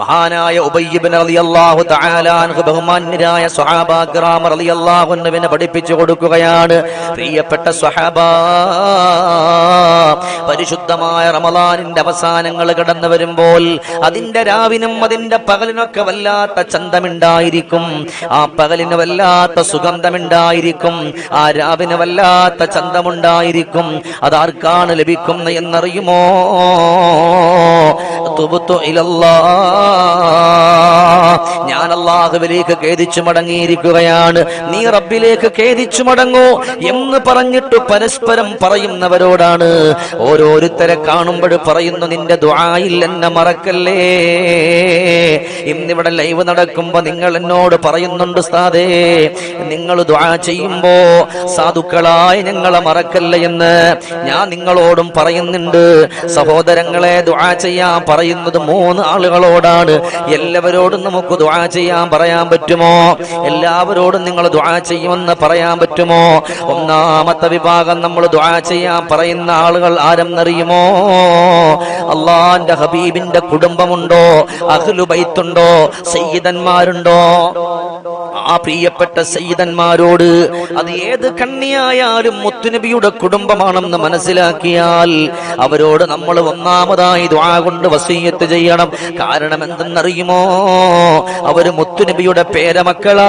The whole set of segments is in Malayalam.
മഹാനായ ഉബയ്യബിൻ റളിയല്ലാഹു തആല അൻഹു ബഹുമാന്യരായ സ്വഹാബ കിറാം റളിയല്ലാഹു അൻഹുവിനെ പഠിപ്പിച്ചു കൊടുക്കുകയാണ്. പ്രിയപ്പെട്ട സ്വഹാബ പരിശുദ്ധമായ റമളാനിന്റെ അവസാനങ്ങൾ കടന്നു വരുമ്പോൾ അതിന്റെ രാവിനും അതിന്റെ പകലിനൊക്കെ വല്ലാത്ത ചന്തമുണ്ടായിരിക്കും. ആ പകലിന് വല്ലാത്ത സുഗന്ധമുണ്ടായിരിക്കും. ആ രാവിന് വല്ലാത്ത ചന്തമുണ്ടായിരിക്കും. അതാർക്കാണ് ലഭിക്കുന്നത് എന്നറിയുമോ? ഞാൻ അള്ളാഹുവിലേക്ക് ഖേദിച്ചു മടങ്ങിയിരിക്കുകയാണ്. നീ റബ്ബിലേക്ക് ഖേദിച്ചു മടങ്ങൂ എന്ന് പറഞ്ഞിട്ട് പരസ്പരം പറയുന്നവരോടാണ്. ഓരോരുത്തരെ കാണുമ്പോൾ പറയുന്നു നിന്റെ ദുആയിൽ എന്നെ മറക്കല്ലേ? ഇന്നിവിടെ ലൈവ് നടക്കുമ്പോ നിങ്ങൾ എന്നോട് പറയുന്നുണ്ട് സാദേ നിങ്ങൾ ദ്വാ ചെയ്യുമ്പോ സാധുക്കളായി ഞങ്ങളെ മറക്കല്ലേ എന്ന്? ഞാൻ നിങ്ങളോടും പറയുന്നുണ്ട് സഹോദരങ്ങളെ ദ്വാ ചെയ്യാൻ പറയുന്നത് മൂന്ന് ആളുകളോടാണ്. എല്ലാവരോടും നമുക്ക് ദുആ ചെയ്യാൻ പറയാൻ പറ്റുമോ? എല്ലാവരോടും നിങ്ങൾ ദുആ ചെയ്യുമെന്ന് പറയാൻ പറ്റുമോ? ഒന്നാമത്തെ വിഭാഗം നമ്മൾ ദുആ ചെയ്യാൻ പറയുന്ന ആളുകൾ ആരെന്നറിയുമോ? അള്ളാന്റെ ഹബീബിന്റെ കുടുംബമുണ്ടോ? അഹ്ലു ബൈത്തുണ്ടോ സയ്യിദന്മാരുണ്ടോ? ആ പ്രിയപ്പെട്ട സയ്യിദന്മാരോട് അത് ഏത് കണ്ണിയായാലും മുത്തുനബിയുടെ കുടുംബമാണെന്ന് മനസ്സിലാക്കിയാൽ അവരോട് നമ്മൾ ഒന്നാമതായി ദ്വാ കൊണ്ട് വസീയത്ത് ചെയ്യണം. കാരണം എന്തെന്നറിയുമോ? അവർ മുത്തുനബിയുടെ പേരമക്കളാണ്.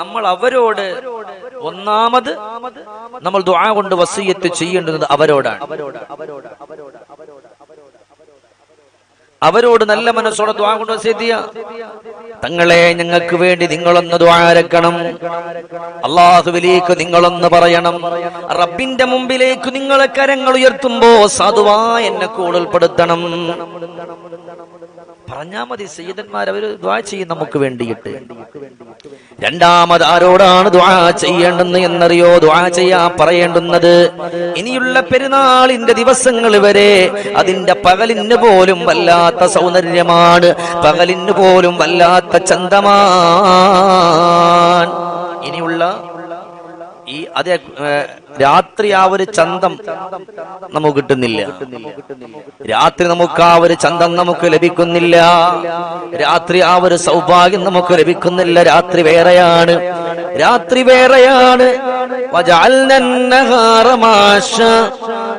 നമ്മൾ അവരോട് ഒന്നാമത് നമ്മൾ ദ്വാ കൊണ്ട് വസീയത്ത് ചെയ്യേണ്ടുന്നത് അവരോടാണ്. അവരോട് നല്ല മനസ്സോടെ ദ്വാ കൊണ്ട് വസീയത്ത് തങ്ങളെ ഞങ്ങൾക്ക് വേണ്ടി നിങ്ങളൊന്ന് ദ്വാരക്കണം അള്ളാഹുവിലേക്ക് നിങ്ങളൊന്ന് പറയണം. റബ്ബിന്റെ മുമ്പിലേക്ക് നിങ്ങളെ കരങ്ങൾ ഉയർത്തുമ്പോ സാധുവാ എന്നെ കൂടുതൽപ്പെടുത്തണം. പറഞ്ഞാ മതി സയ്യിദന്മാർ അവർ ദ്വാ ചെയ്യും നമുക്ക് വേണ്ടിയിട്ട്. രണ്ടാമത് ആരോടാണ് ദ്വാ ചെയ്യേണ്ടെന്ന് എന്നറിയോ? ദ്വാ ചെയ്യാ പറയേണ്ടുന്നത്. ഇനിയുള്ള പെരുന്നാളിന്റെ ദിവസങ്ങൾ വരെ അതിന്റെ പകലിന് പോലും വല്ലാത്ത സൗന്ദര്യമാണ്. പകലിന് പോലും വല്ലാത്ത ചന്തമാണ്. ഇനിയുള്ള ഈ അതേ രാത്രി ആ ഒരു ചന്തം നമുക്ക് കിട്ടുന്നില്ല രാത്രി നമുക്ക് ആ ഒരു ചന്തം നമുക്ക് ലഭിക്കുന്നില്ല രാത്രി ആ ഒരു സൗഭാഗ്യം നമുക്ക് ലഭിക്കുന്നില്ല രാത്രി വേറെയാണ് രാത്രി വേറെയാണ് وجعلنا النهار معاشا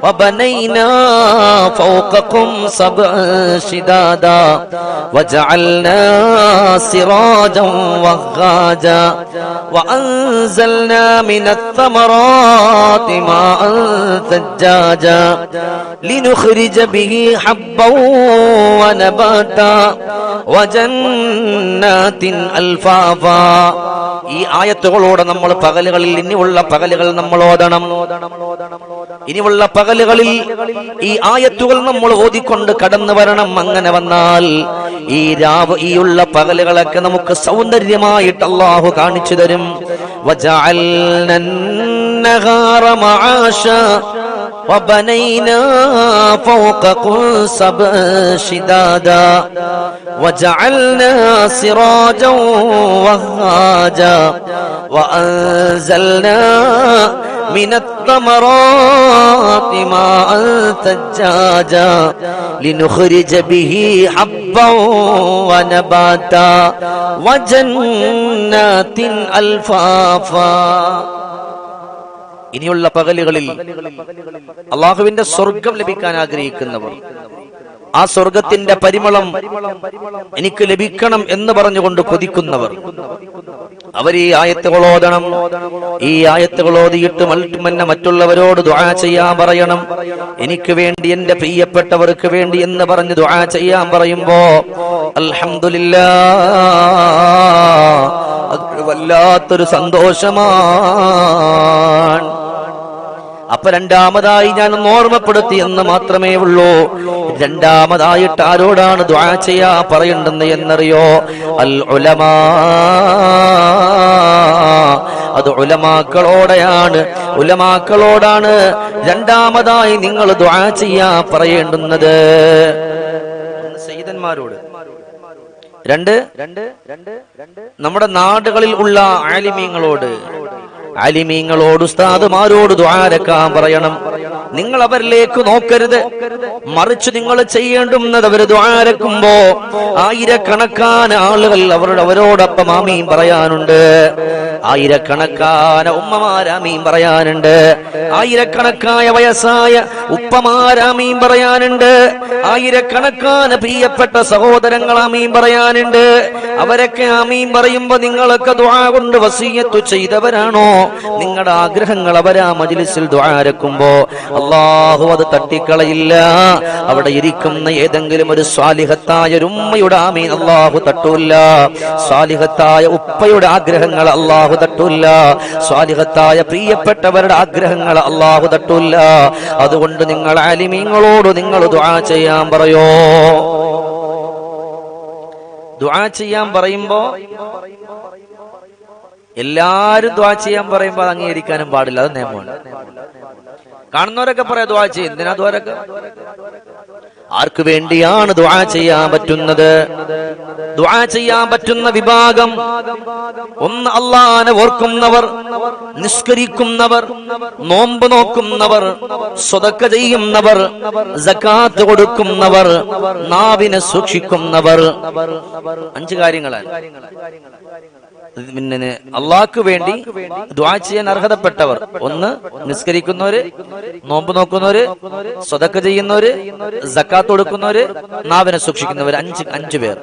وبنينا فوقكم سبعا شدادا وجعلنا سراجا وغاجا وأنزلنا من الثمرات ماء ثجاجا لنخرج به حبا ونباتا وجنات ألفافا ഈ ആയത്തുകളോടെ നമ്മൾ പകലുകളിൽ ഇനിയുള്ള പകലുകൾ നമ്മൾ ഓതണം ഇനിയുള്ള പകലുകളിൽ ഈ ആയത്തുകൾ നമ്മൾ ഓതിക്കൊണ്ട് കടന്നു വരണം അങ്ങനെ വന്നാൽ ഈ രാവ് ഈ ഉള്ള പകലുകളൊക്കെ നമുക്ക് സൗന്ദര്യമായിട്ട് അള്ളാഹു കാണിച്ചു തരും وجعلنا النهار معاشا وبنينا فوقكم سبعا شدادا وجعلنا سراجا وهاجا وأنزلنا من الثمرات ماء ثجاجا لنخرج به حبا ونباتا وجنات ألفافا ഇനിയുള്ള പകലുകളിൽ അള്ളാഹുവിന്റെ സ്വർഗം ലഭിക്കാൻ ആഗ്രഹിക്കുന്നവർ ആ സ്വർഗത്തിന്റെ പരിമളം എനിക്ക് ലഭിക്കണം എന്ന് പറഞ്ഞുകൊണ്ട് കൊതിക്കുന്നവർ അവർ ഈ ആയത്തുകൾ ഓതണം. ഈ ആയത്തുകൾ ഓതിയിട്ട് മറ്റുമെന്നെ മറ്റുള്ളവരോട് ദുആ ചെയ്യാൻ പറയണം. എനിക്ക് വേണ്ടി എന്റെ പ്രിയപ്പെട്ടവർക്ക് വേണ്ടി എന്ന് പറഞ്ഞ് ദുആ ചെയ്യാൻ പറയുമ്പോ അൽഹംദുലില്ലാ വല്ലാത്തൊരു സന്തോഷമാണ്. അപ്പൊ രണ്ടാമതായി ഞാൻ ഒന്ന് ഓർമ്മപ്പെടുത്തി എന്ന് മാത്രമേ ഉള്ളൂ. രണ്ടാമതായിട്ട് ആരോടാണ് ദ്വാ ചെയ്യാ പറയേണ്ടെന്ന് എന്നറിയോ? അൽ ഉലമാ അത് ഉലമാക്കളോടെയാണ്. ഉലമാക്കളോടാണ് രണ്ടാമതായി നിങ്ങൾ ദ്വാ ചെയ്യാ പറയേണ്ടുന്നത്. സയ്യിദന്മാരോട്. രണ്ട് രണ്ട് രണ്ട് രണ്ട്. നമ്മുടെ നാടുകളിൽ ഉള്ള ആലിമീങ്ങളോട്. ആലിമീങ്ങളോട് ഉസ്താദുമാരോട് ദ്വാരക്കാൻ പറയണം. നിങ്ങൾ അവരിലേക്ക് നോക്കരുത്. മറിച്ച് നിങ്ങൾ ചെയ്യേണ്ടുന്നത് അവർ ദ്വാരക്കുമ്പോ ആയിരക്കണക്കാന ആളുകൾ അവരുടെ അവരോടൊപ്പം ആമീൻ പറയാനുണ്ട്. ആയിരക്കണക്കാന ഉമ്മമാരാമീൻ പറയാനുണ്ട്. ആയിരക്കണക്കായ വയസ്സായ ഉപ്പമാരാമീൻ പറയാനുണ്ട്. ആയിരക്കണക്കാന പ്രിയപ്പെട്ട സഹോദരങ്ങൾ ആമീൻ പറയാനുണ്ട്. അവരൊക്കെ ആമീൻ പറയുമ്പോ നിങ്ങളൊക്കെ ദ്വാ കൊണ്ട് വസീയത്തു ചെയ്തവരാണോ? നിങ്ങളുടെ ആഗ്രഹങ്ങൾ അവരാ മജിലിസിൽ ദ്വാരക്കുമ്പോ അള്ളാഹു അത് തട്ടിക്കളയില്ല. അവിടെ ഇരിക്കുന്ന ഏതെങ്കിലും ഒരു സ്വാലിഹത്തായ ഒരു ഉമ്മയുടെ ആമീൻ അള്ളാഹു തട്ടൂല്ല. സ്വാലിഹത്തായ ഉപ്പയുടെ ആഗ്രഹങ്ങൾ അള്ളാഹു തട്ടൂല്ല. സ്വാലിഹത്തായ പ്രിയപ്പെട്ടവരുടെ ആഗ്രഹങ്ങൾ അള്ളാഹു തട്ടൂല്ല. അതുകൊണ്ട് നിങ്ങൾ അലിമീങ്ങളോട് നിങ്ങൾ ദുആ ചെയ്യാൻ പറയോ? ദുആ ചെയ്യാൻ പറയുമ്പോ എല്ലാരും ദ്വാ ചെയ്യാൻ പറയുമ്പോ അത് അംഗീകരിക്കാനും പാടില്ല. അത് നിയമമാണ്. കാണുന്നവരൊക്കെ പറയാം ദ്വാ ചെയ്യും. എന്തിനാ ദ്വാരൊക്കെ ആർക്ക് വേണ്ടിയാണ് ദ്വാ ചെയ്യാൻ പറ്റുന്നത്? ദ്വാ ചെയ്യാൻ പറ്റുന്ന വിഭാഗം ഒന്ന് അള്ളാനെ ഓർക്കുന്നവർ നിസ്കരിക്കുന്നവർ നോമ്പ് നോക്കുന്നവർ സ്വതക്ക ചെയ്യുന്നവർ ജക്കാത്ത് കൊടുക്കുന്നവർ നാവിനെ സൂക്ഷിക്കുന്നവർ. അഞ്ച് കാര്യങ്ങളാണ്. പിന്നെ അള്ളാഹ്ക്ക് വേണ്ടി ദ്വാ ചെയ്യാൻ അർഹതപ്പെട്ടവർ. ഒന്ന് നിസ്കരിക്കുന്നവര് നോമ്പ് നോക്കുന്നവര് സ്വതക്ക ചെയ്യുന്നവര് ജക്കാത്ത് കൊടുക്കുന്നവര് നാവിനെ സൂക്ഷിക്കുന്നവര് അഞ്ച് അഞ്ചു പേർ.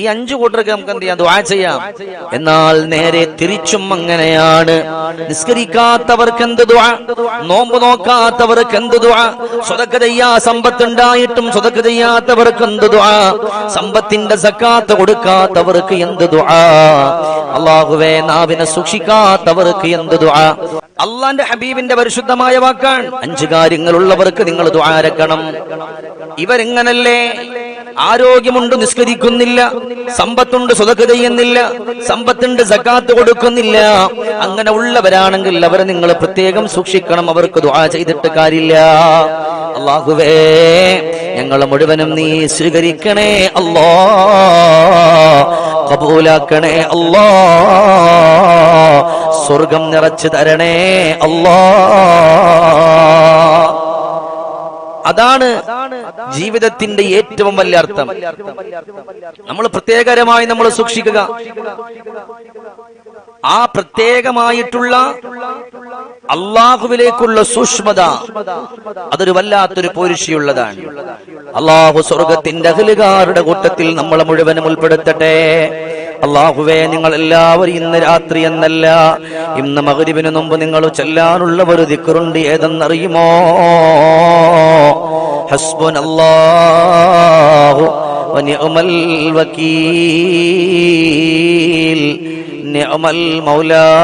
ഈ അഞ്ചു കൂട്ടർക്ക് നമുക്ക് എന്ത് ചെയ്യാം. ദ്വാ ചെയ്യാം എന്നാൽ നേരെ തിരിച്ചും അങ്ങനെയാണ്. നിസ്കരിക്കാത്തവർക്ക് എന്ത് ദ്വാ നോമ്പ് നോക്കാത്തവർക്ക് എന്ത് ദ്വാ സ്വതക്ക ചെയ്യാ സമ്പത്ത് ഉണ്ടായിട്ടും സ്വതക്ക ചെയ്യാത്തവർക്ക് എന്ത് ദ്വാ സമ്പത്തിന്റെ സക്കാത്ത് കൊടുക്കാത്തവർക്ക് എന്ത് ദ്വാ അള്ളാഹുവേ നാവിനെ സൂക്ഷിക്കാത്തവർക്ക് എന്ത് ദ്വാ അള്ളാന്റെ ഹബീബിന്റെ പരിശുദ്ധമായ വാക്കാണ്. അഞ്ചു കാര്യങ്ങളുള്ളവർക്ക് നിങ്ങൾ ദ്വാരക്കണം ഇവരെങ്ങനല്ലേ? ആരോഗ്യമുണ്ട് നിസ്കരിക്കുന്നില്ല സമ്പത്തുണ്ട് സ്വതക്ക ചെയ്യുന്നില്ല സമ്പത്തുണ്ട് സക്കാത്ത് കൊടുക്കുന്നില്ല. അങ്ങനെ ഉള്ളവരാണെങ്കിൽ അവരെ നിങ്ങൾ പ്രത്യേകം സൂക്ഷിക്കണം അവർക്ക് ദുആ ചെയ്തിട്ട് കാര്യമില്ല. അള്ളാഹുവേ ഞങ്ങളെ മുഴുവനും നീ സ്വീകരിക്കണേ അല്ലോ കബൂലാക്കണേ അല്ലോ സ്വർഗം നിറച്ചു തരണേ അല്ലോ. അതാണ് ജീവിതത്തിന്റെ ഏറ്റവും വലിയ അർത്ഥം. നമ്മൾ പ്രത്യേകരമായി നമ്മൾ സൂക്ഷിക്കുക. ആ പ്രത്യേകമായിട്ടുള്ള അള്ളാഹുവിലേക്കുള്ള സൂക്ഷ്മത അതൊരു വല്ലാത്തൊരു പോരുഷിയുള്ളതാണ് അള്ളാഹു സ്വർഗത്തിന്റെ അഖിലുകാരുടെ കൂട്ടത്തിൽ നമ്മളെ മുഴുവനും ഉൾപ്പെടുത്തട്ടെ. അള്ളാഹുവേ നിങ്ങൾ എല്ലാവരും ഇന്ന് രാത്രി എന്നല്ല ഇന്ന് മകരിവിന് മുമ്പ് നിങ്ങൾ ചെല്ലാനുള്ള ഒരു ദിക്കുറുണ്ട് ഏതെന്നറിയുമോ? ഹസ്ബൻ അള്ളാഹു മൗലാ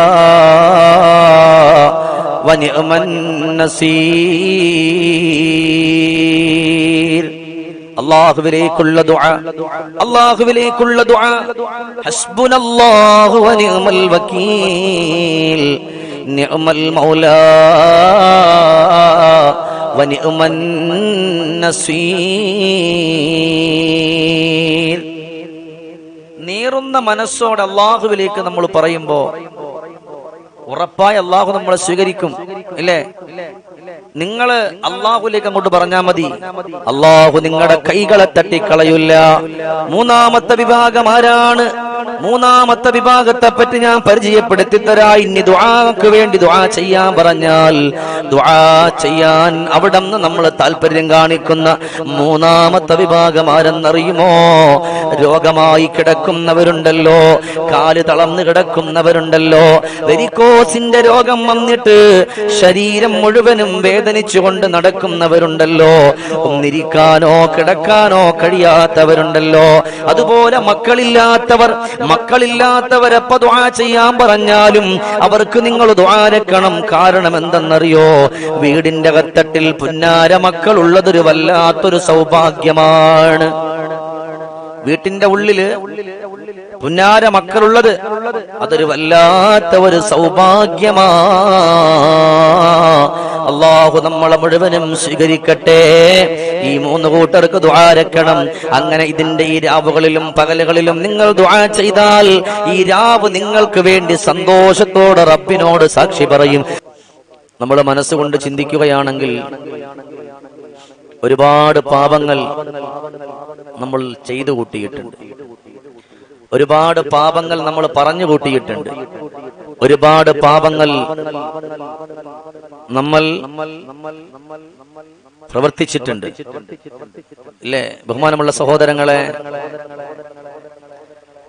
നസീർ. അള്ളാഹുവിലേക്കുള്ള ദുആ. അള്ളാഹുവിലേക്കുള്ള ദുആ. ഹസ്ബുനല്ലാഹു വനിഅമൽ വകീൽ നിഅമൽ മൗലാ വനിഅമൻ നസീർ. നീറുന്ന മനസ്സോടെ അള്ളാഹുവിലേക്ക് നമ്മൾ പറയുമ്പോൾ ഉറപ്പായി അള്ളാഹു നമ്മളെ സ്വീകരിക്കും ഇല്ലേ? നിങ്ങൾ അള്ളാഹുലേക്ക് അങ്ങോട്ട് പറഞ്ഞാ മതി. അള്ളാഹു നിങ്ങളുടെ കൈകളെ തട്ടിക്കളയില്ല മൂന്നാമത്തെ വിഭാഗം ആരാണ്? മൂന്നാമത്തെ വിഭാഗത്തെ പറ്റി ഞാൻ പരിചയപ്പെടുത്തി തരാ ഇനി ദുആക്ക് വേണ്ടി ദുആ ചെയ്യാൻ പറഞ്ഞാൽ ദുആ ചെയ്യാൻ അവിടെ നിന്ന് നമ്മൾ താല്പര്യം കാണിക്കുന്ന മൂന്നാമത്തെ വിഭാഗം ആരെന്നറിയുമോ രോഗമായി കിടക്കുന്നവരുണ്ടല്ലോ കാൽ തളർന്നു കിടക്കുന്നവരുണ്ടല്ലോ. വെരിക്കോസിന്റെ രോഗം വന്നിട്ട് ശരീരം മുഴുവനും വേദനിച്ചുകൊണ്ട് നടക്കുന്നവരുണ്ടല്ലോ. ഒന്നിരിക്കാനോ കിടക്കാനോ കഴിയാത്തവരുണ്ടല്ലോ. അതുപോലെ മക്കളില്ലാത്തവർ മക്കളില്ലാത്തവരെപ്പ ദ്വാ ചെയ്യാൻ പറഞ്ഞാലും അവർക്ക് നിങ്ങൾ ദ്വാരക്കണം കാരണം എന്തെന്നറിയോ? വീടിന്റെ കത്തട്ടിൽ പുന്നാര മക്കൾ ഉള്ളതൊരു വല്ലാത്തൊരു സൗഭാഗ്യമാണ്. വീട്ടിന്റെ ഉള്ളിൽ പുന്നാര മക്കളുള്ളത് അതൊരു വല്ലാത്ത ഒരു സൗഭാഗ്യമാ. അള്ളാഹു നമ്മളെ മുഴുവനും സ്വീകരിക്കട്ടെ. ഈ മൂന്ന് കൂട്ടർക്ക് ദ്വാരക്കണം അങ്ങനെ ഇതിന്റെ ഈ രാവുകളിലും പകലുകളിലും നിങ്ങൾ ദ്വാ ചെയ്താൽ ഈ രാവ് നിങ്ങൾക്ക് വേണ്ടി സന്തോഷത്തോടെ റബ്ബിനോട് സാക്ഷി പറയും. നമ്മൾ മനസ്സുകൊണ്ട് ചിന്തിക്കുകയാണെങ്കിൽ ഒരുപാട് പാപങ്ങൾ നമ്മൾ ചെയ്തു കൂട്ടിയിട്ടുണ്ട്. ഒരുപാട് പാപങ്ങൾ നമ്മൾ പറഞ്ഞു കൂട്ടിയിട്ടുണ്ട്. ഒരുപാട് പാപങ്ങൾ നമ്മൾ പ്രവർത്തിച്ചിട്ടുണ്ട്. ഇല്ലേ? ബഹുമാനമുള്ള സഹോദരങ്ങളെ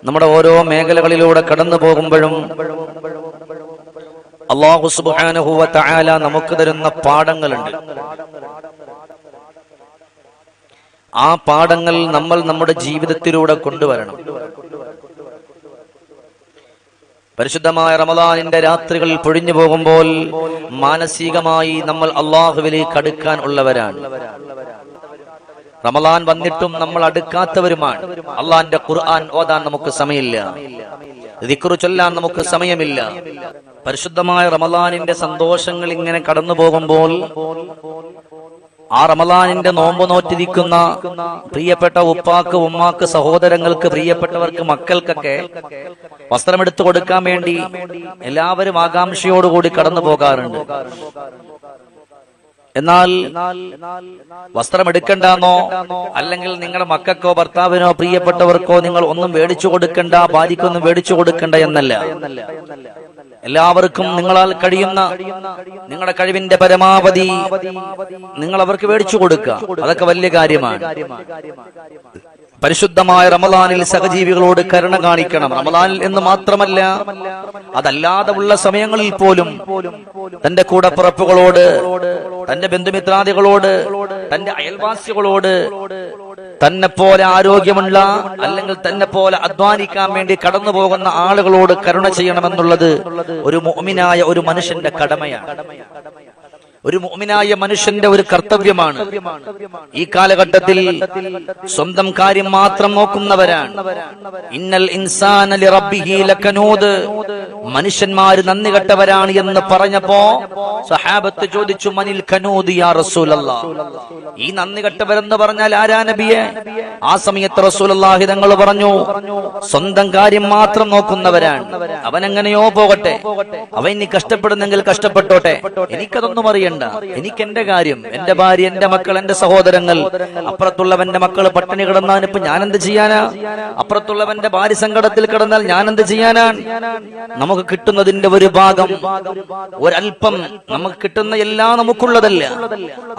നമ്മുടെ ഓരോ മേഖലകളിലൂടെ കടന്നു പോകുമ്പോഴും അള്ളാഹു സുബാനുഹുവ നമുക്ക് തരുന്ന പാഠങ്ങളുണ്ട്. ആ പാഠങ്ങൾ നമ്മൾ നമ്മുടെ ജീവിതത്തിലൂടെ കൊണ്ടുവരണം. പരിശുദ്ധമായ റമദാനിന്റെ രാത്രികൾ പൊഴിഞ്ഞു പോകുമ്പോൾ മാനസികമായി നമ്മൾ അള്ളാഹുവിലേക്ക് അടുക്കാൻ ഉള്ളവരാണ്. റമദാൻ വന്നിട്ടും നമ്മൾ അടുക്കാത്തവരുമാണ്. അള്ളാന്റെ ഖുർആൻ ഓതാൻ നമുക്ക് സമയമില്ല. ദിക്റു ചൊല്ലാൻ നമുക്ക് സമയമില്ല. പരിശുദ്ധമായ റമദാനിന്റെ സന്തോഷങ്ങൾ ഇങ്ങനെ കടന്നു പോകുമ്പോൾ ആ റമദാനിന്റെ നോമ്പ് നോറ്റിരിക്കുന്ന പ്രിയപ്പെട്ട ഉപ്പാക്ക് ഉമ്മാക്ക് സഹോദരങ്ങൾക്ക് പ്രിയപ്പെട്ടവർക്ക് മക്കൾക്കൊക്കെ വസ്ത്രമെടുത്തു കൊടുക്കാൻ വേണ്ടി എല്ലാവരും ആകാംക്ഷയോടുകൂടി കടന്നു പോകാറുണ്ട്. എന്നാൽ വസ്ത്രം എടുക്കണ്ടെന്നോ അല്ലെങ്കിൽ നിങ്ങളുടെ മക്കൾക്കോ ഭർത്താവിനോ പ്രിയപ്പെട്ടവർക്കോ നിങ്ങൾ ഒന്നും മേടിച്ചു കൊടുക്കണ്ട ഭാര്യയ്ക്കൊന്നും മേടിച്ചു കൊടുക്കണ്ട എന്നല്ല. എല്ലാവർക്കും നിങ്ങളാൽ കഴിയുന്ന നിങ്ങളുടെ കഴിവിന്റെ പരമാവധി നിങ്ങൾ അവർക്ക് മേടിച്ചു കൊടുക്കുക. അതൊക്കെ വലിയ കാര്യമാണ്. പരിശുദ്ധമായ റമദാനിൽ സഹജീവികളോട് കരുണ കാണിക്കണം. റമദാനിൽ എന്ന് മാത്രമല്ല അതല്ലാതെ ഉള്ള സമയങ്ങളിൽ പോലും തന്റെ കൂടപ്പിറപ്പുകളോട് തന്റെ ബന്ധുമിത്രാദികളോട് തന്റെ അയൽവാസികളോട് തന്നെ പോലെ ആരോഗ്യമുള്ള അല്ലെങ്കിൽ തന്നെ പോലെ അധ്വാനിക്കാൻ വേണ്ടി കടന്നു പോകുന്ന ആളുകളോട് കരുണ ചെയ്യണമെന്നുള്ളത് ഒരു മോമിനായ ഒരു മനുഷ്യന്റെ കടമയാണ്. ഒരു മോമിനായ മനുഷ്യന്റെ ഒരു കർത്തവ്യമാണ്. ഈ കാലഘട്ടത്തിൽ സ്വന്തം കാര്യം മാത്രം നോക്കുന്നവരാണ്. ഇന്നൽ ഇൻസാന ലിറബ്ബിഹി ലകനൂദ് മനുഷ്യന്മാര് നന്ദി കെട്ടവരാണ് എന്ന് പറഞ്ഞപ്പോ സഹാബത്ത് ചോദിച്ചു മനിൽ കനൂദിയാ ഈ നന്ദി കെട്ടവരെന്ന് പറഞ്ഞാൽ ആരാ നബിയെ? ആ സമയത്ത് റസൂലല്ലാഹി തങ്ങൾ പറഞ്ഞു സ്വന്തം കാര്യം മാത്രം നോക്കുന്നവരാണ്. അവൻ എങ്ങനെയോ പോകട്ടെ. അവൻ ഇനി കഷ്ടപ്പെടുന്നെങ്കിൽ കഷ്ടപ്പെട്ടോട്ടെ. എനിക്കതൊന്നും അറിയണ്ട. എനിക്ക് എന്റെ കാര്യം എന്റെ ഭാര്യ എന്റെ മക്കൾ എന്റെ സഹോദരങ്ങൾ. അപ്പുറത്തുള്ളവന്റെ മക്കൾ പട്ടിണി കിടന്നാൻ ഇപ്പൊ ഞാൻ എന്ത് ചെയ്യാനാ? അപ്പുറത്തുള്ളവന്റെ ഭാര്യ സങ്കടത്തിൽ കിടന്നാൽ ഞാൻ എന്ത് ചെയ്യാനാണ്? നമുക്ക് കിട്ടുന്നതിന്റെ ഒരു ഭാഗം ഒരൽപ്പം നമുക്ക് കിട്ടുന്ന എല്ലാം നമുക്കുള്ളതല്ല.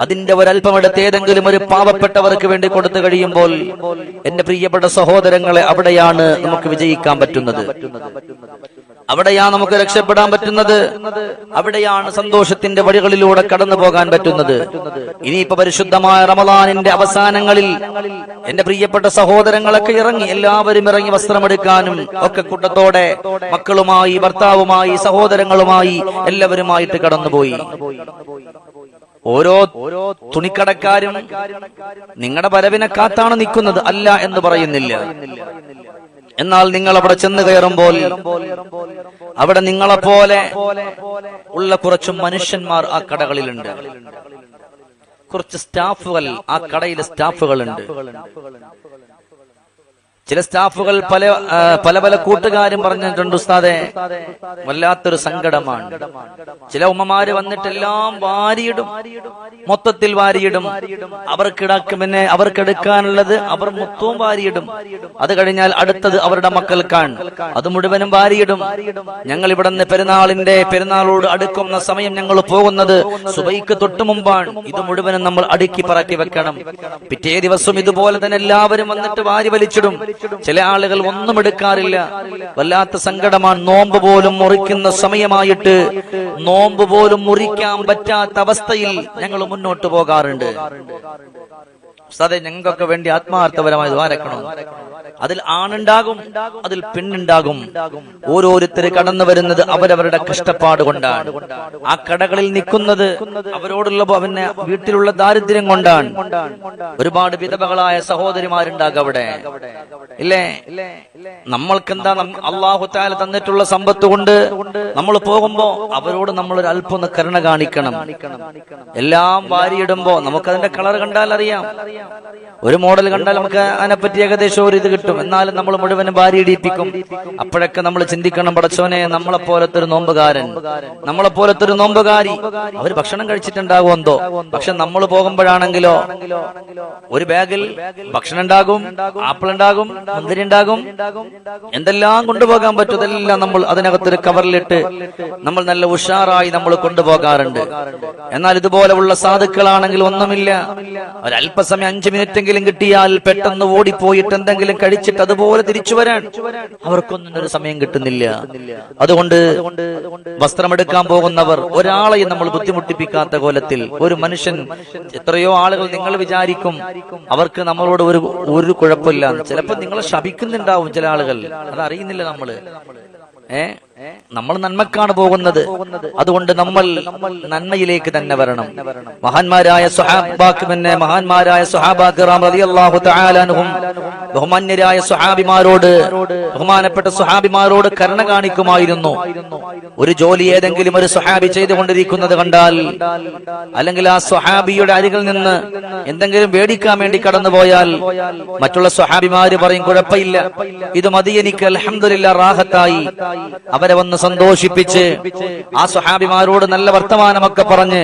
അതിന്റെ ഒരൽപ്പം എടുത്ത് ഏതെങ്കിലും ഒരു പാവപ്പെട്ടവർക്ക് വേണ്ടി കൊടുത്തു കഴിയുമ്പോൾ എന്റെ പ്രിയപ്പെട്ട സഹോദരങ്ങളെ അവിടെയാണ് നമുക്ക് വിജയിക്കാൻ പറ്റുന്നത്. അവിടെയാണ് നമുക്ക് രക്ഷപ്പെടാൻ പറ്റുന്നത്. അവിടെയാണ് സന്തോഷത്തിന്റെ വഴികളിലൂടെ കടന്നു പോകാൻ പറ്റുന്നത്. ഇനിയിപ്പോ പരിശുദ്ധമായ റമദാനിന്റെ അവസാനങ്ങളിൽ എന്റെ പ്രിയപ്പെട്ട സഹോദരങ്ങളൊക്കെ ഇറങ്ങി എല്ലാവരും ഇറങ്ങി വസ്ത്രമെടുക്കാനും ഒക്കെ കൂട്ടത്തോടെ മക്കളുമായി ഭർത്താവുമായി സഹോദരങ്ങളുമായി എല്ലാവരുമായിട്ട് കടന്നുപോയി. ഓരോ തുണിക്കടക്കാരും നിങ്ങളുടെ വരവിനെ കാത്താണ് നിൽക്കുന്നത്. അല്ല എന്ന് പറയുന്നില്ല. എന്നാൽ നിങ്ങൾ അവിടെ ചെന്ന് കയറുമ്പോൾ അവിടെ നിങ്ങളെപ്പോലെ ഉള്ള കുറച്ച് മനുഷ്യന്മാർ ആ കടകളിലുണ്ട്. കുറച്ച് സ്റ്റാഫുകൾ ആ കടയിലെ സ്റ്റാഫുകളുണ്ട്. ചില സ്റ്റാഫുകൾ പല പല പല കൂട്ടുകാരും പറഞ്ഞിട്ടുണ്ട് ഉസ്താദെ വല്ലാത്തൊരു സങ്കടമാണ്. ചില ഉമ്മമാര് വന്നിട്ടെല്ലാം വാരിയിടും. മൊത്തത്തിൽ വാരിയിടും. അവർക്കിടക്ക് പിന്നെ അവർക്കെടുക്കാനുള്ളത് അവർ മൊത്തവും വാരിയിടും. അത് കഴിഞ്ഞാൽ അടുത്തത് അവരുടെ മക്കൾക്കാണ്. അത് മുഴുവനും വാരിയിടും. ഞങ്ങൾ ഇവിടെ നിന്ന് പെരുന്നാളിന്റെ പെരുന്നാളോട് അടുക്കുന്ന സമയം ഞങ്ങൾ പോകുന്നത് സുബൈക്ക് തൊട്ടു മുമ്പാണ്. ഇത് മുഴുവനും നമ്മൾ അടുക്കി പറക്കി വെക്കണം. പിറ്റേ ദിവസം ഇതുപോലെ തന്നെ എല്ലാവരും വന്നിട്ട് വാരി വലിച്ചിടും. ചില ആളുകൾ ഒന്നും എടുക്കാറില്ല. വല്ലാത്ത സങ്കടമാണ്. നോമ്പ് പോലും മുറിക്കുന്ന സമയമായിട്ട് നോമ്പ് പോലും മുറിക്കാൻ പറ്റാത്ത അവസ്ഥയിൽ ഞങ്ങൾ മുന്നോട്ട് പോകാറുണ്ട്. ഉസ്താദെ ഞങ്ങൾക്കൊക്കെ വേണ്ടി ആത്മാർത്ഥപരമായി ദ്വാരക്കണം അതിൽ ആണുണ്ടാകും അതിൽ പെണ്ണുണ്ടാകും. ഓരോരുത്തർ കടന്നു വരുന്നത് അവരവരുടെ കഷ്ടപ്പാട് കൊണ്ടാണ്. ആ കടകളിൽ നിൽക്കുന്നത് അവരോടുള്ള പിന്നെ വീട്ടിലുള്ള ദാരിദ്ര്യം കൊണ്ടാണ്. ഒരുപാട് വിധവകളായ സഹോദരിമാരുണ്ടാകും അവിടെ. ഇല്ലേ? നമ്മൾക്കെന്താ അള്ളാഹു താല തന്നിട്ടുള്ള സമ്പത്ത് കൊണ്ട് നമ്മൾ പോകുമ്പോ അവരോട് നമ്മൾ ഒരു അല്പം കരുണ കാണിക്കണം. എല്ലാം വാരിയിടുമ്പോ നമുക്കതിന്റെ കളർ കണ്ടാൽ അറിയാം അറിയാം ഒരു മോഡൽ കണ്ടാൽ നമുക്ക് അതിനെപ്പറ്റി ഏകദേശം ഒരു ഇത് കിട്ടും. എന്നാലും നമ്മൾ മുഴുവനും ഭാര്യ ഇടിയിപ്പിക്കും. അപ്പോഴൊക്കെ നമ്മൾ ചിന്തിക്കണം പടച്ചോനെ നമ്മളെ പോലത്തെ ഒരു നോമ്പുകാരൻ. നമ്മളെ പോലത്തെ ഒരു നോമ്പുകാരി. അവർ ഭക്ഷണം കഴിച്ചിട്ടുണ്ടാകും എന്തോ. പക്ഷെ നമ്മൾ പോകുമ്പോഴാണെങ്കിലോ ഒരു ബാഗിൽ ഭക്ഷണം ഉണ്ടാകും ആപ്പിൾ ഉണ്ടാകും മുന്തിരി ഉണ്ടാകും എന്തെല്ലാം കൊണ്ടുപോകാൻ പറ്റും നമ്മൾ അതിനകത്തൊരു കവറിലിട്ട് നമ്മൾ നല്ല ഉഷാറായി നമ്മൾ കൊണ്ടുപോകാറുണ്ട്. എന്നാൽ ഇതുപോലെയുള്ള സാധുക്കളാണെങ്കിൽ ഒന്നുമില്ല. ഒരല്പസമയം അഞ്ചു മിനിറ്റെങ്കിലും കിട്ടിയാൽ പെട്ടെന്ന് ഓടിപ്പോയിട്ട് എന്തെങ്കിലും കഴിച്ചിട്ട് അതുപോലെ തിരിച്ചു വരാൻ. അവർക്കൊന്നും ഒരു സമയം കിട്ടുന്നില്ല. അതുകൊണ്ട് വസ്ത്രമെടുക്കാൻ പോകുന്നവർ ഒരാളെയും നമ്മൾ ബുദ്ധിമുട്ടിപ്പിക്കാത്ത കോലത്തിൽ ഒരു മനുഷ്യൻ എത്രയോ ആളുകൾ നിങ്ങൾ വിചാരിക്കും അവർക്ക് നമ്മളോട് ഒരു ഒരു കുഴപ്പമില്ല. ചിലപ്പോൾ നിങ്ങളെ ശപിക്കുന്നുണ്ടാവും ചില ആളുകൾ. അത് അറിയുന്നില്ല നമ്മൾ. ഏ? നമ്മൾ നന്മക്കാണ് പോകുന്നത്. അതുകൊണ്ട് നമ്മൾ നന്മയിലേക്ക് തന്നെ വരണം. മഹാന്മാരായ സുഹാബാക്ക് തന്നെ മഹാന്മാരായ അൻഹും ബഹുമാന്യരായ സുഹാബിമാരോട് ബഹുമാനപ്പെട്ട സുഹാബിമാരോട് കരുണ കാണിക്കുമായിരുന്നു. ഒരു ജോലി ഏതെങ്കിലും ഒരു സുഹാബി ചെയ്തുകൊണ്ടിരിക്കുന്നത് കണ്ടാൽ അല്ലെങ്കിൽ ആ സുഹാബിയുടെ അരികിൽ നിന്ന് എന്തെങ്കിലും വേടിക്കാൻ വേണ്ടി കടന്നുപോയാൽ മറ്റുള്ള സുഹാബിമാര് പറയും കുഴപ്പമില്ല. ഇത് മതി എനിക്ക് അലഹമില്ല റാഹത്തായി. അവരെ വന്ന് സന്തോഷിപ്പിച്ച് ആ സുഹാബിമാരോട് നല്ല വർത്തമാനമൊക്കെ പറഞ്ഞ്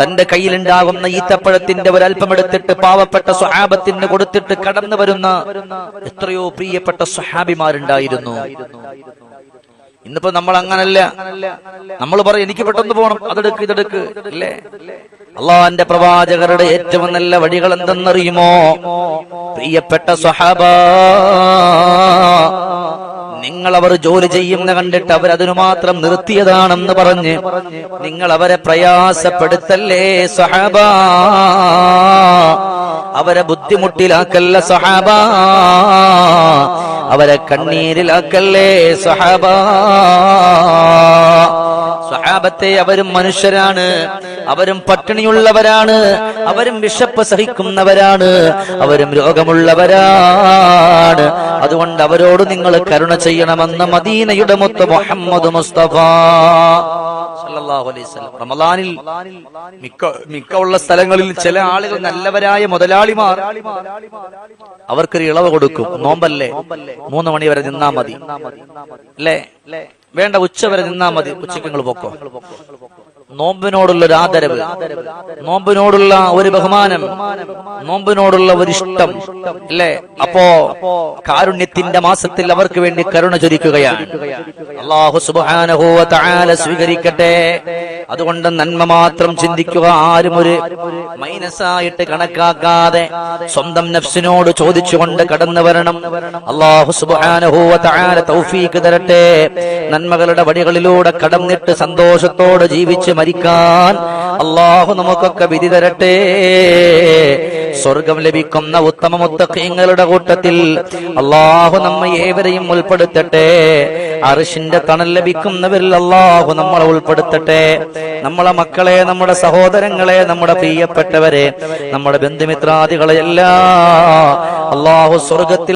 തന്റെ കയ്യിലുണ്ടാകുന്ന ഈത്തപ്പഴത്തിന്റെ എടുത്തിട്ട് പാവപ്പെട്ട സുഹാബത്തിന് കൊടുത്തിട്ട് കടന്നു വരുന്ന എത്രയോ പ്രിയപ്പെട്ട സുഹാബിമാരുണ്ടായിരുന്നു ഇന്നിപ്പോ നമ്മൾ അങ്ങനല്ല നമ്മൾ പറയും എനിക്ക് പെട്ടെന്ന് പോകണം അതെടുക്ക് ഇതെടുക്ക്. അല്ലേ? അള്ളാന്റെ പ്രവാചകരുടെ ഏറ്റവും നല്ല വഴികൾ എന്തെന്നറിയുമോ? പ്രിയപ്പെട്ട സ്വഹാബ നിങ്ങൾ അവർ ജോലി ചെയ്യുന്ന കണ്ടിട്ട് അവർ അതിനു മാത്രം നിർത്തിയതാണെന്ന് പറഞ്ഞ് നിങ്ങൾ അവരെ പ്രയാസപ്പെടുത്തല്ലേ സഹാബ അവരെ ബുദ്ധിമുട്ടിലാക്കല്ല സഹാബ അവരെ കണ്ണീരിലാക്കല്ലേ സഹാബ സ്വഹാബത്തെ അവരും മനുഷ്യരാണ് അവരും പട്ടിണിയുള്ളവരാണ് അവരും വിശപ്പ് സഹിക്കുന്നവരാണ് അവരും രോഗമുള്ളവരാണ്. അതുകൊണ്ട് അവരോട് നിങ്ങൾ കരുണ ചെയ്യണമെന്ന് മദീനയുടെ മുത്ത് മുഹമ്മദ് മുസ്തഫ. റമദാനിൽ മിക്ക മിക്ക ഉള്ള സ്ഥലങ്ങളിൽ ചില ആളുകൾ നല്ലവരായ മുതലാളിമാർ അവർക്കൊരു ഇളവ് കൊടുക്കും. നോമ്പല്ലേ? മൂന്ന് മണി വരെ നിന്നാ മതി. അല്ലേ? വേണ്ട ഉച്ച വരെ നിന്നാ മതി. ഉച്ചയ്ക്ക് നിങ്ങൾ പൊക്കോ. നോമ്പിനോടുള്ള ഒരു ആദരവ് നോമ്പിനോടുള്ള ഒരു ബഹുമാനം നോമ്പിനോടുള്ള ഒരു ഇഷ്ടം അല്ലേ? അപ്പോ കാരുണ്യത്തിന്റെ മാസത്തിൽ അവർക്ക് വേണ്ടി കരുണ ചൊരിക്കുകയാണ്. അള്ളാഹു സുബാനഹോ താല സ്വീകരിക്കട്ടെ. അതുകൊണ്ട് നന്മ മാത്രം ചിന്തിക്കുക ആരും ഒരു മൈനസായിട്ട് കണക്കാക്കാതെ സ്വന്തം നഫ്സിനോട് ചോദിച്ചുകൊണ്ട് കടന്നു വരണം. അള്ളാഹു സുബാനഹോ താല തൗഫീക്ക് തരട്ടെ. നന്മകളുടെ വടികളിലൂടെ കടന്നിട്ട് സന്തോഷത്തോടെ ജീവിച്ച് മരിക്കാൻ അള്ളാഹു നമുക്കൊക്കെ വിധി തരട്ടെ. സ്വർഗം ലഭിക്കുന്ന ഉത്തമ മുത്തഖീങ്ങളുടെ കൂട്ടത്തിൽ അള്ളാഹു നമ്മെ ഏവരെയും ഉൾപ്പെടുത്തട്ടെ. അറിഷിന്റെ തണൽ ലഭിക്കുന്നവരിൽ അള്ളാഹു നമ്മളെ ഉൾപ്പെടുത്തട്ടെ. നമ്മളെ മക്കളെ നമ്മുടെ സഹോദരങ്ങളെ നമ്മുടെ പ്രിയപ്പെട്ടവരെ നമ്മുടെ ബന്ധുമിത്രാദികളെ എല്ലാ അള്ളാഹു സ്വർഗത്തിൽ